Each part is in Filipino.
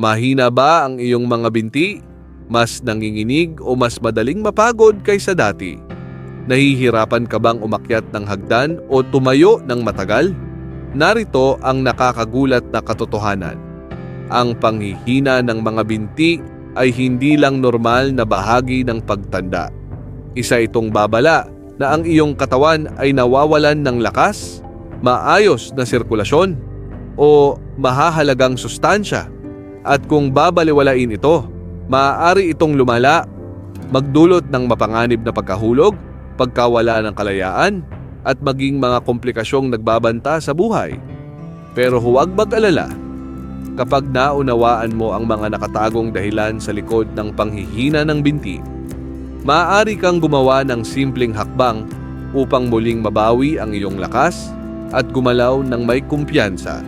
Mahina ba ang iyong mga binti? Mas nanginginig o mas madaling mapagod kaysa dati? Nahihirapan ka bang umakyat ng hagdan o tumayo ng matagal? Narito ang nakakagulat na katotohanan. Ang panghihina ng mga binti ay hindi lang normal na bahagi ng pagtanda. Isa itong babala na ang iyong katawan ay nawawalan ng lakas, maayos na sirkulasyon, o mahahalagang sustansya. At kung babaliwalain ito, maaari itong lumala, magdulot ng mapanganib na pagkahulog, pagkawala ng kalayaan, at maging mga komplikasyong nagbabanta sa buhay. Pero huwag mag-alala, kapag naunawaan mo ang mga nakatagong dahilan sa likod ng panghihina ng binti, maaari kang gumawa ng simpleng hakbang upang muling mabawi ang iyong lakas at gumalaw ng may kumpiyansa.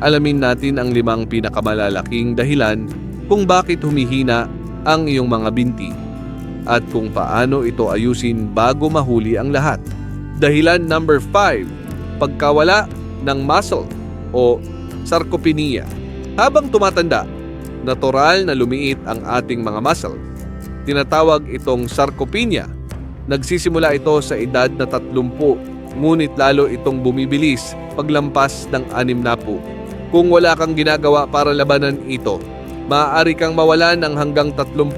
Alamin natin ang limang pinakamalalaking dahilan kung bakit humihina ang iyong mga binti at kung paano ito ayusin bago mahuli ang lahat. Dahilan number 5, pagkawala ng muscle o sarcopenia. Habang tumatanda, natural na lumiit ang ating mga muscle. Tinatawag itong sarcopenia. Nagsisimula ito sa edad na 30, ngunit lalo itong bumibilis paglampas ng 60. Kung wala kang ginagawa para labanan ito, maaari kang mawalan ng hanggang 30%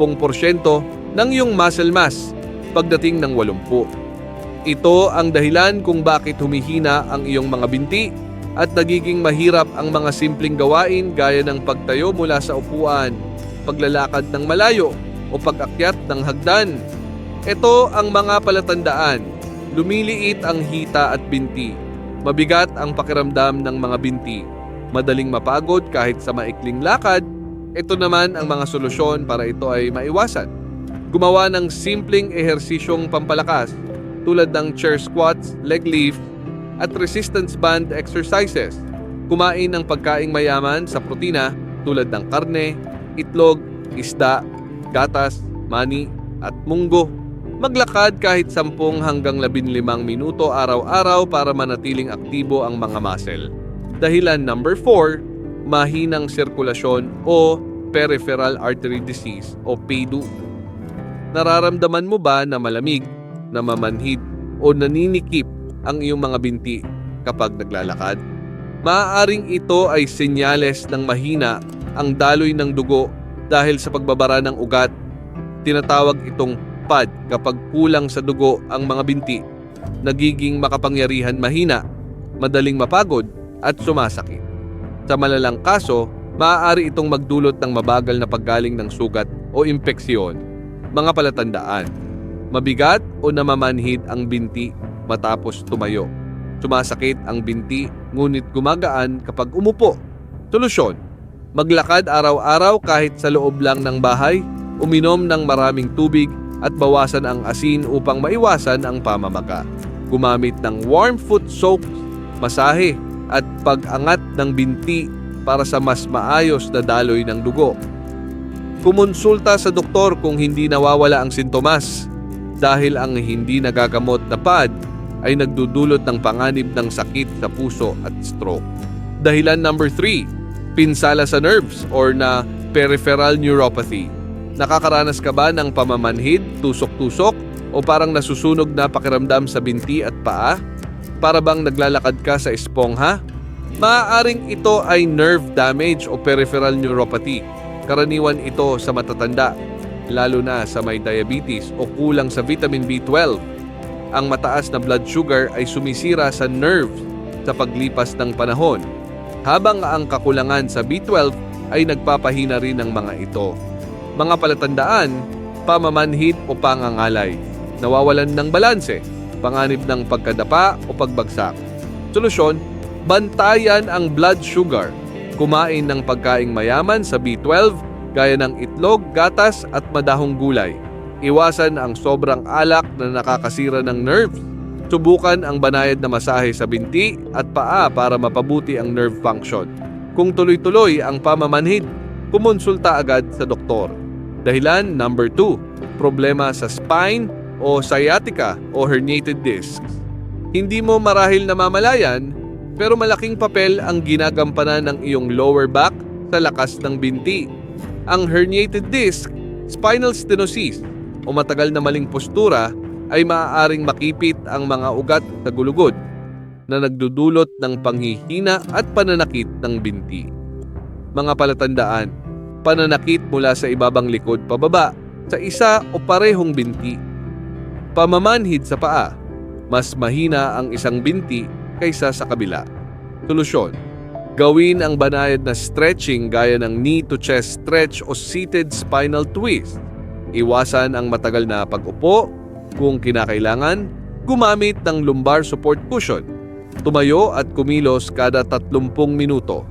ng iyong muscle mass pagdating ng 80. Ito ang dahilan kung bakit humihina ang iyong mga binti at nagiging mahirap ang mga simpleng gawain gaya ng pagtayo mula sa upuan, paglalakad ng malayo o pag-akyat ng hagdan. Ito ang mga palatandaan. Lumiliit ang hita at binti. Mabigat ang pakiramdam ng mga binti. Madaling mapagod kahit sa maikling lakad. Ito naman ang mga solusyon para ito ay maiwasan. Gumawa ng simpleng ehersisyong pampalakas tulad ng chair squats, leg lift, at resistance band exercises. Kumain ng pagkaing mayaman sa protina tulad ng karne, itlog, isda, gatas, mani, at munggo. Maglakad kahit 10 hanggang 15 minuto araw-araw para manatiling aktibo ang mga muscle. Dahilan number 4, mahinang sirkulasyon o peripheral artery disease o PADU. Nararamdaman mo ba na malamig, namamanhid o naninikip ang iyong mga binti kapag naglalakad? Maaaring ito ay senyales ng mahina ang daloy ng dugo dahil sa pagbabara ng ugat. Tinatawag itong PAD kapag kulang sa dugo ang mga binti. Nagiging makapangyarihan mahina, madaling mapagod at sumasakit. Sa malalang kaso, maaari itong magdulot ng mabagal na paggaling ng sugat o impeksyon. Mga palatandaan, mabigat o namamanhid ang binti matapos tumayo. Sumasakit ang binti ngunit gumagaan kapag umupo. Solusyon, maglakad araw-araw kahit sa loob lang ng bahay, uminom ng maraming tubig at bawasan ang asin upang maiwasan ang pamamaga. Gumamit ng warm foot soaks, masahe at pag-angat ng binti para sa mas maayos na daloy ng dugo. Kumonsulta sa doktor kung hindi nawawala ang sintomas dahil ang hindi nagagamot na pad ay nagdudulot ng panganib ng sakit sa puso at stroke. Dahilan number 3, pinsala sa nerves or na peripheral neuropathy. Nakakaranas ka ba ng pamamanhid, tusok-tusok o parang nasusunog na pakiramdam sa binti at paa? Para bang naglalakad ka sa espongha? Maaaring ito ay nerve damage o peripheral neuropathy. Karaniwan ito sa matatanda, lalo na sa may diabetes o kulang sa vitamin B12. Ang mataas na blood sugar ay sumisira sa nerves sa paglipas ng panahon, habang ang kakulangan sa B12 ay nagpapahina rin ng mga ito. Mga palatandaan, pamamanhid o pangangalay, nawawalan ng balanse, panganib ng pagkadapa o pagbagsak. Solusyon, bantayan ang blood sugar. Kumain ng pagkaing mayaman sa B12 gaya ng itlog, gatas at madahong gulay. Iwasan ang sobrang alak na nakakasira ng nerves. Subukan ang banayad na masahe sa binti at paa para mapabuti ang nerve function. Kung tuloy-tuloy ang pamamanhid, kumonsulta agad sa doktor. Dahilan number 2, problema sa spine o sciatica o herniated discs. Hindi mo marahil namamalayan pero malaking papel ang ginagampanan ng iyong lower back sa lakas ng binti. Ang herniated disc, spinal stenosis o matagal na maling postura ay maaaring makipit ang mga ugat sa gulugod na nagdudulot ng panghihina at pananakit ng binti. Mga palatandaan, pananakit mula sa ibabang likod pababa sa isa o parehong binti. Pamamanhid sa paa, mas mahina ang isang binti kaysa sa kabila. Solusyon, gawin ang banayad na stretching gaya ng knee to chest stretch o seated spinal twist. Iwasan ang matagal na pag-upo, kung kinakailangan, gumamit ng lumbar support cushion. Tumayo at kumilos kada 30 minuto.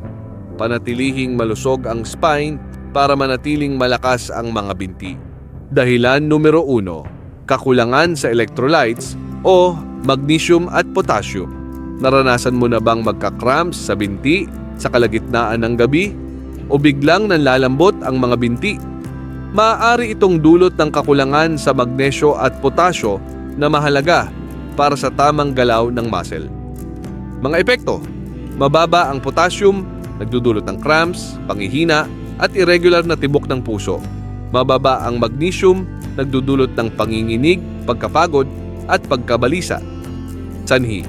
Panatilihing malusog ang spine para manatiling malakas ang mga binti. Dahilan numero uno, kakulangan sa electrolytes o magnesium at potassium. Naranasan mo na bang magka-cramps sa binti sa kalagitnaan ng gabi o biglang nanlalambot ang mga binti? Maaari itong dulot ng kakulangan sa magnesyo at potasyo na mahalaga para sa tamang galaw ng muscle. Mga epekto, mababa ang potassium, nagdudulot ng cramps, pangihina, at irregular na tibok ng puso. Mababa ang magnesium, nagdudulot ng panginginig, pagkapagod, at pagkabalisa. Sanhi,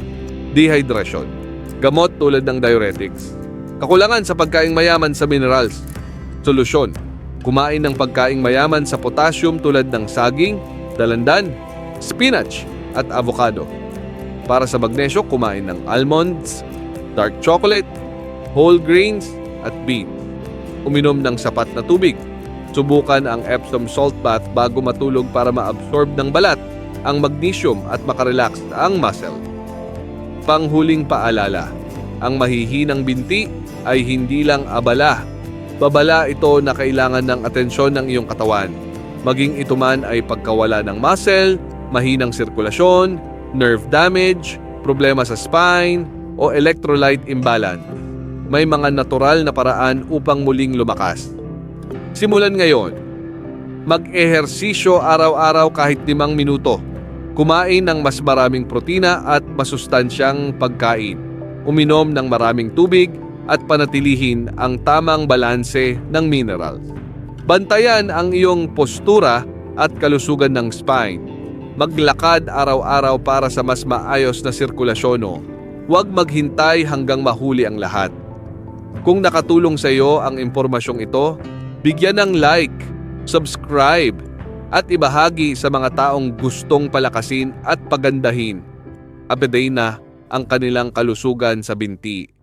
dehydration, gamot tulad ng diuretics. Kakulangan sa pagkaing mayaman sa minerals. Solusyon, kumain ng pagkaing mayaman sa potassium tulad ng saging, dalandan, spinach, at avocado. Para sa magnesyo, kumain ng almonds, dark chocolate, whole grains, at beans. Uminom ng sapat na tubig. Subukan ang Epsom salt bath bago matulog para ma-absorb ng balat ang magnesium at makarelax ang muscle. Panghuling paalala, ang mahihinang binti ay hindi lang abala. Babala ito na kailangan ng atensyon ng iyong katawan. Maging ito man ay pagkawala ng muscle, mahinang sirkulasyon, nerve damage, problema sa spine, o electrolyte imbalance. May mga natural na paraan upang muling lumakas. Simulan ngayon. Mag-ehersisyo araw-araw kahit limang minuto. Kumain ng mas maraming protina at masustansyang pagkain. Uminom ng maraming tubig at panatilihin ang tamang balanse ng minerals. Bantayan ang iyong postura at kalusugan ng spine. Maglakad araw-araw para sa mas maayos na sirkulasyon. Huwag maghintay hanggang mahuli ang lahat. Kung nakatulong sa iyo ang impormasyong ito, bigyan ng like, subscribe, at ibahagi sa mga taong gustong palakasin at pagandahin. Abeday na ang kanilang kalusugan sa binti.